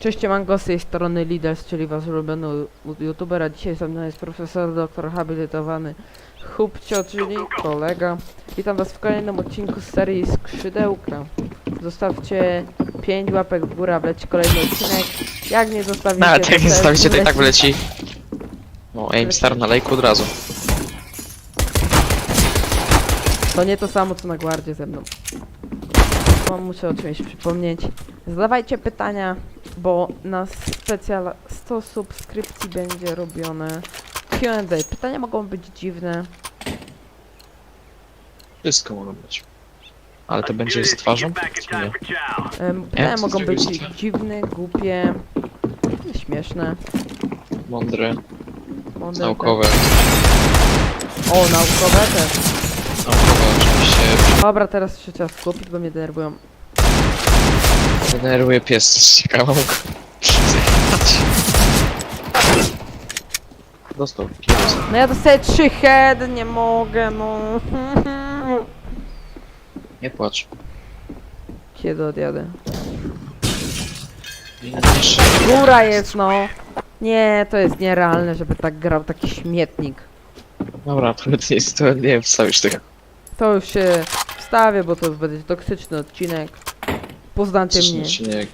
Cześć, mango z tej strony Liders, czyli wasz ulubiony youtuber, a dzisiaj ze mną jest profesor, doktor habilitowany Hubcio, czyli kolega. Witam was w kolejnym odcinku z serii Skrzydełka. Zostawcie 5 łapek w górę, wleci kolejny odcinek. Jak nie zostawicie, ale to jak nie zostawicie, to i tak wleci. No, aim star na lejku od razu. To nie to samo co na gwardzie ze mną. Wam muszę o czymś przypomnieć. Zadawajcie pytania, bo na specjal 100 subskrypcji będzie robione Q&A. Pytania mogą być dziwne. Wszystko mogą być. Ale to będzie z twarzą? Czy nie? Em, Pytania mogą być dziwne, głupie, śmieszne, Mądre, mądre. naukowe. O, naukowe też. Naukowe oczywiście. Dobra, teraz się trzeba skupić, bo mnie denerwują. Denerwuje pies, ciekawą. Dostał. kiedyś. No ja dostaję 3 head, nie mogę, no. Nie płacz. Kiedy odjadę? Góra jest, no. Nie, to jest nierealne, żeby tak grał taki śmietnik. Dobra, to nie jest, to nie wstawisz tego. To już się wstawię, bo to już będzie toksyczny odcinek. Poznacie mnie. odcinek.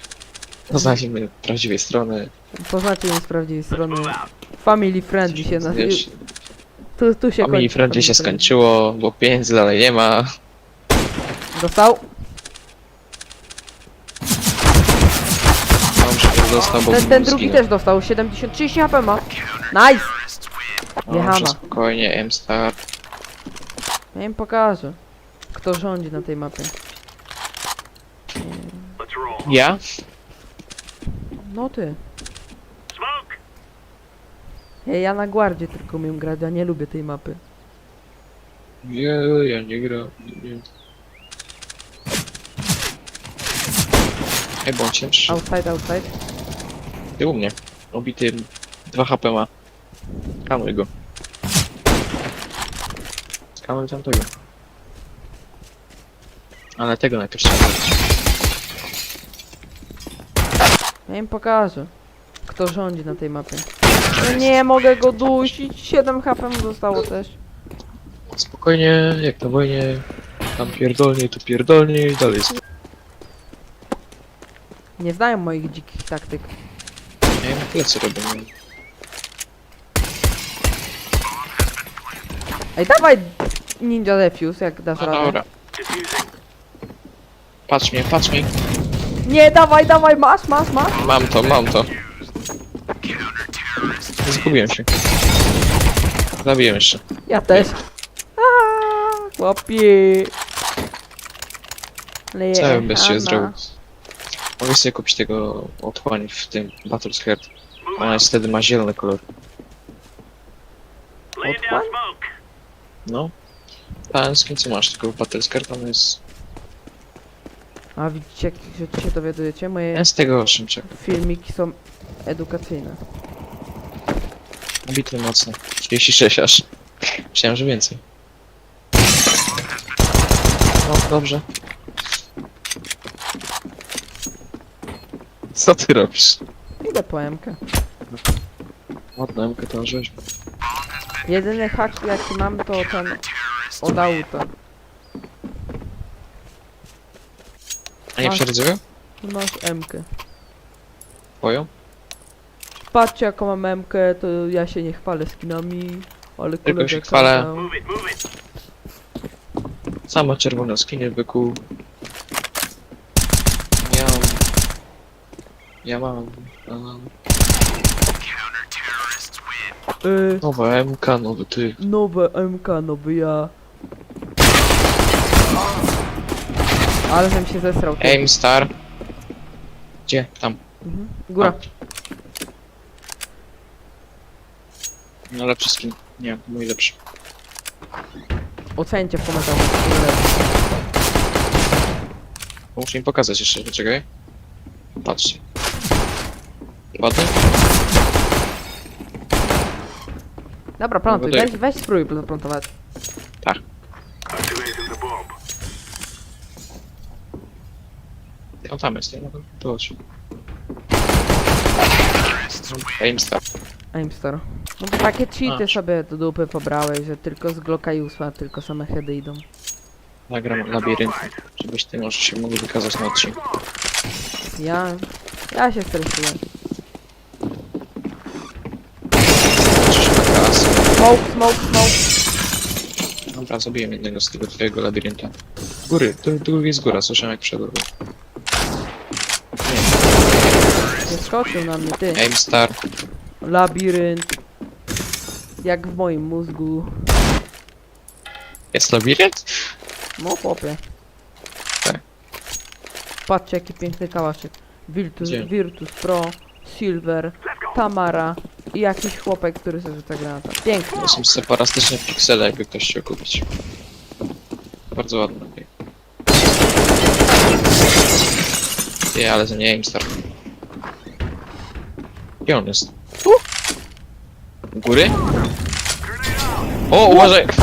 Poznajcie mnie prawdziwej strony. Poznacie mnie z prawdziwej strony. Family friendly się na... Wiesz, Tu, tu się Family kończy friendly się friendly. skończyło, bo pieniędzy dalej nie ma. Dostał? Dobrze, że dostał, bo Ten, ten drugi zginął. też dostał. 70, 30 HP ma. Nice! Dobrze, spokojnie, M-Star. Ja im pokażę. Kto rządzi na tej mapie. Ja? No ty. Ja, ja na gwardzie tylko umiem grać, ja nie lubię tej mapy. Nie, ja nie gram. Nie, nie. Ej, bądźcie przy... Outside, outside. Ty u mnie. Obity 2 HP ma. Kanuj go. Kanuj tamtego. Ale tego najpierw trzeba zrobić. Ja im pokażę. Kto rządzi na tej mapie. No nie mogę go dusić. 7 HP mu zostało też. Spokojnie, jak na wojnie. Tam pierdolnie, tu pierdolnie i dalej. Nie znają moich dzikich taktyk. Ja im plecy robię. no. Ej, dawaj Ninja Defuse, jak dasz No radę. dobra. Patrz mnie, patrz mnie. Nie, dawaj, dawaj, masz, masz, masz. Mam to, mam to. Zgubiłem się. Zabiłem jeszcze. Ja też. Aaa, Chłopie. Ale Co ja bym bez ciebie zrobił? Mogę sobie kupić tego otchłań w tym Battle's Heart. Ona jest wtedy ma zielony kolor. Otchłań? No. Ten skin co masz, tylko Battle's Heart ona jest... A widzicie, jakich rzeczy się dowiadujecie? Moje Ten z tego filmiki są edukacyjne. Bity mocno. 36 aż. Myślałem, że więcej. No, dobrze. Co ty robisz? Idę po MK. Ładna MK to rzeźba. Jedyny hak jaki mam to ten od auta. A nie Masz. przerydzę Masz MK. Twoją? Patrzcie jaką mam MK, to ja się nie chwalę skinami, ale Tylko kolega się chwalę. kazał. Sama czerwona skinie byku. Ja mam... Ja mam... Um, Y, nowe MK, nowy ty. nowe MK, nowy ja. Ale żem się zesrał. ty. Aim star. Gdzie? Tam. Mhm. Góra. No lepszy skin. Nie, mój lepszy. Ocencie w komentarzach. który lepszy. Muszę im pokazać jeszcze, poczekaj. Patrzcie. Ładny? Dobra, plantuj, to weź, weź spróbuj zaplantować. On tam jest, nie? No to chodź. Aimstar. Aimstar. No to takie cheaty A. sobie do dupy pobrałeś, że tylko z Glocka i ósma tylko same heady idą. Nagram labirynt, żebyś ty może się mógł wykazać na odcinku. Ja... Ja się stresuję. Smoke, smoke, smoke. Dobra, zabiłem jednego z tego twojego labirynta. Góry, tu, tu jest góra, słyszałem jak wszedł. Nie skoczył na mnie, ty. Aimstar. Labirynt. Jak w moim mózgu. Jest labirynt? No chłopie. Tak. Patrzcie jaki piękny kałaszek. Virtus, Gdzie? Virtus Pro, Silver, Tamara i jakiś chłopek, który sobie rzuca granata. Piękny. To są separatystyczne piksele, jakby ktoś chciał kupić. Bardzo ładne. Nie, ale to nie Aimstar. Gdzie on jest? Tu? U góry? O, uważaj!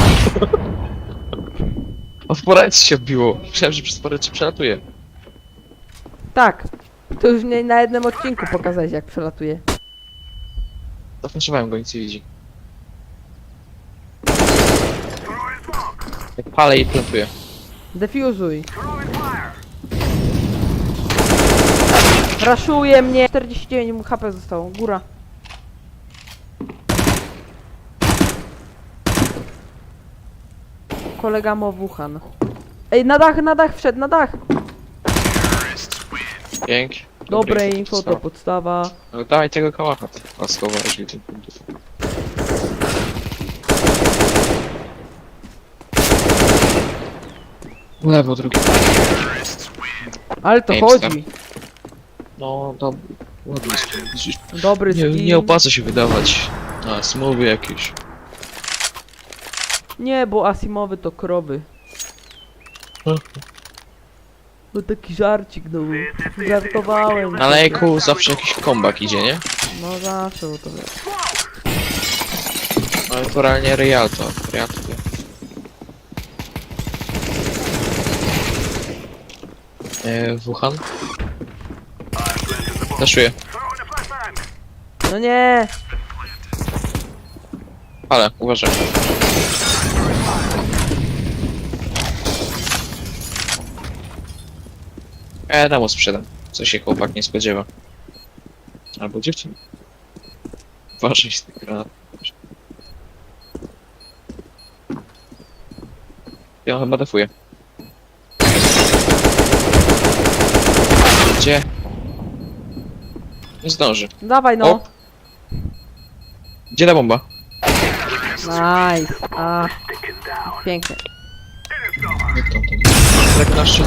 O, w poręczy się odbiło. Myślałem, że przez poręczy przelatuje. Tak. To już nie na jednym odcinku pokazać jak przelatuje. Zaflaszowałem go, nic nie widzi. Palę i plantuję. Defuzuj. Raszuje mnie. 49 mu HP zostało. Góra. Kolega Mowuchan. Ej, na dach, na dach wszedł, na dach. Dzięki. Dobre Dobry, info to podstawa. No dawaj tego kałacha. A schowałeś. Lewo, drugi. Ale to Aimstar. chodzi. No, dobry. Ładny skin. Dobry Nie, skin. nie opłaca się wydawać na smowy jakieś. Nie, bo Asimowy to krowy. No taki żarcik, no. Żartowałem. Na lejku zawsze jakiś kombak idzie, nie? No zawsze, bo to wiesz. Ale to realnie Rialto. Rialto. Eee, Wuhan? Zaszuję. No nie! Ale, uważaj. E, damo sprzedam. Co się chłopak nie spodziewa. Albo dziewczyna. Uważaj z tych granat. Ja chyba defuję. Gdzie? Nie zdąży. Dawaj no! O! Gdzie ta bomba? Nice! A. Pięknie. Jak tam, tam. Tak na szczycie.